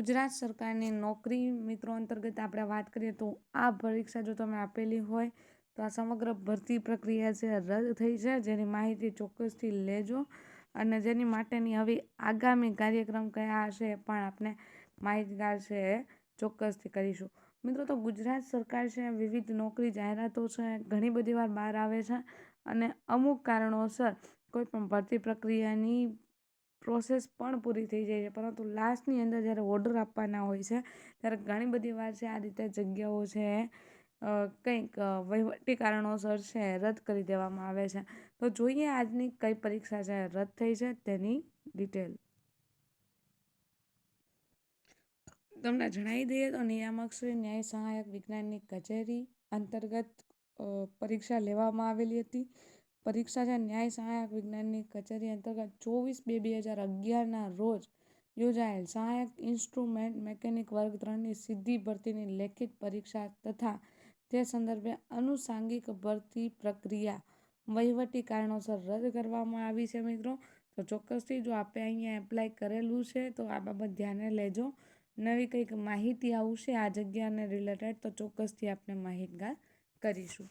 ગુજરાત સરકારની નોકરી મિત્રો અંતર્ગત આપણે વાત કરીએ તો આ પરીક્ષા જો તમે આપેલી હોય તો આ સમગ્ર ભરતી પ્રક્રિયા છે રદ થઈ છે. જેની માહિતી ચોક્કસથી લેજો અને જેની માટેની હવે આગામી કાર્યક્રમ કયા હશે પણ આપણે માહિતગાર છે ચોક્કસથી કરીશું. મિત્રો તો ગુજરાત સરકાર છે વિવિધ નોકરી જાહેરાતો છે ઘણી બધી વાર બહાર આવે છે અને અમુક કારણોસર કોઈ પણ ભરતી પ્રક્રિયાની પ્રોસેસ પણ પૂરી થઈ જાય છે. પરંતુ લાસ્ટની અંદર જ્યારે ઓર્ડર આપવાના હોય છે, ત્યારે ઘણી બધી વાર છે, આ રીતે જગ્યાઓ છે કંઈક વહીવટી કારણોસર છે, રદ કરી દેવામાં આવે છે. તો જોઈએ આજની કઈ પરીક્ષા છે, રદ થઈ છે તેની ડિટેલ. તમને જણાવી દઈએ તો નિયામક શ્રી ન્યાય સહાયક વિજ્ઞાનની કચેરી અંતર્ગત પરીક્ષા લેવામાં આવેલી હતી. પરીક્ષા છે ન્યાય સહાયક વિજ્ઞાનની કચેરી અંતર્ગત ચોવીસ બે બે હજાર અગિયારના રોજ યોજાયેલ સહાયક ઇન્સ્ટ્રુમેન્ટ મેકેનિક વર્ગ ત્રણની સીધી ભરતીની લેખિત પરીક્ષા તથા તે સંદર્ભે અનુસાંગિક ભરતી પ્રક્રિયા વહીવટી કારણોસર રદ કરવામાં આવી છે મિત્રો. તો ચોક્કસથી જો આપે અહીંયા એપ્લાય કરેલું છે, તો આ બાબત ધ્યાને લેજો. નવી કંઈક માહિતી આવશે આ જગ્યાને રિલેટેડ તો ચોક્કસથી આપણે માહિતગાર કરીશું.